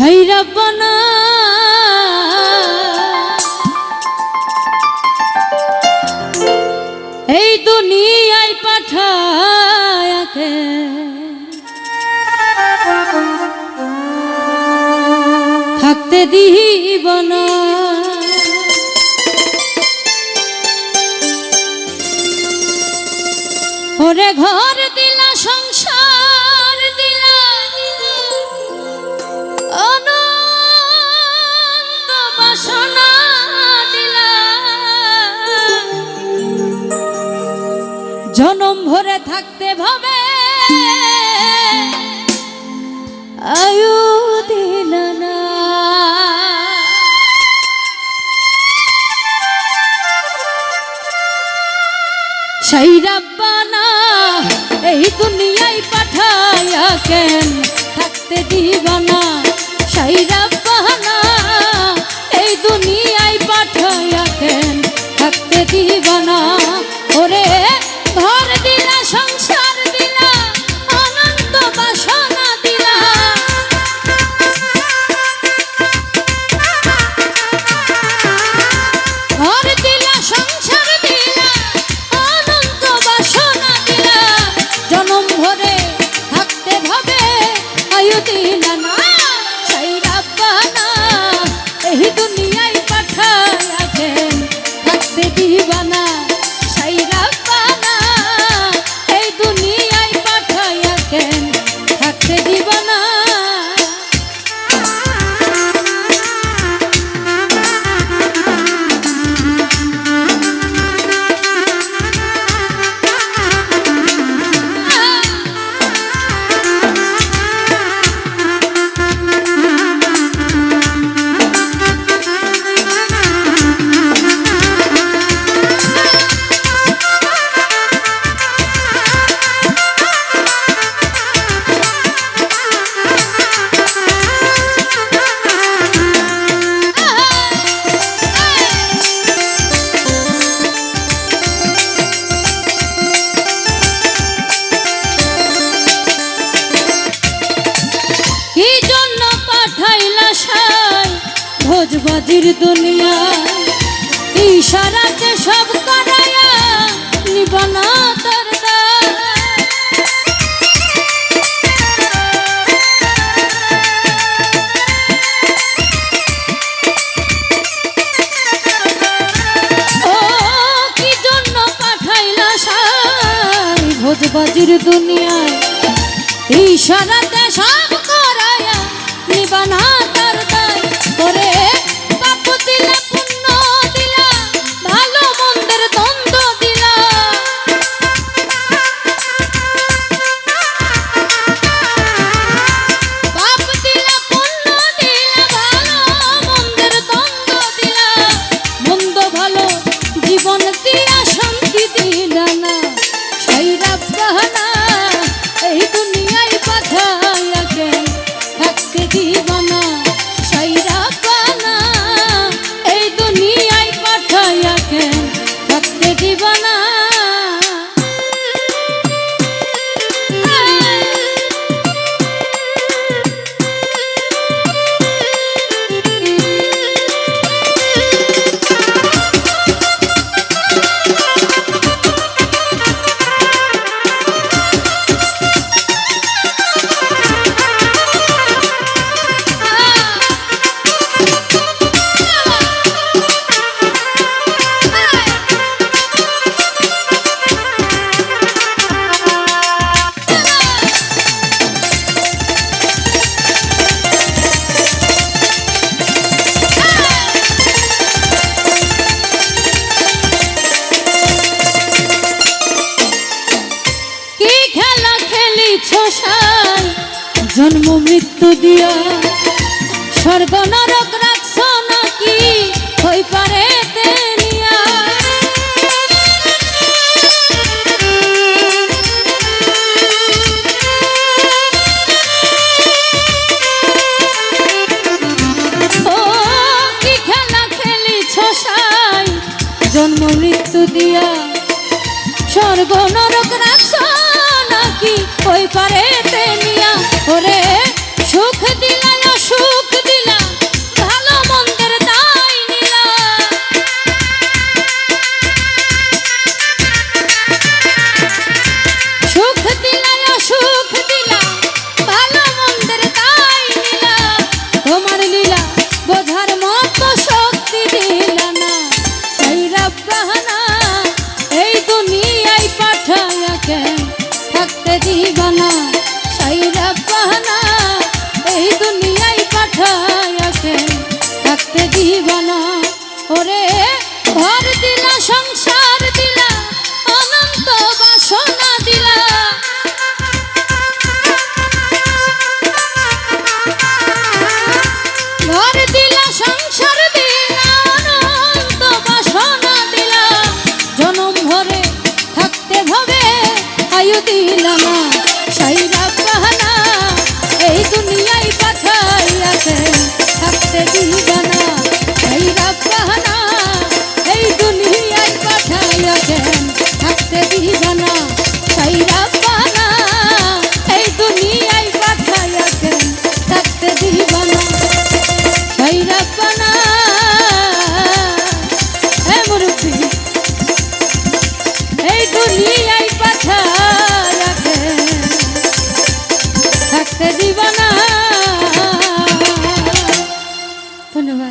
সেই রব্বানা এই দুনিয়ায় পাঠায়াকে থাকতে দিব না। ওরে ঘর করতে দিব দিবানা হাজির দুনিয়া। ইশারাতে সব করায়া নিবনা বাজির দুনিয়ায়? ইশারাতে সব করায়া নিবানা জন্ম মৃত্যু দিয়া সর্বনরক রাখছ নাকি হই পারে জন্ম মৃত্যু দিয়া সর্বনরক রাখছ থাকতে দিবা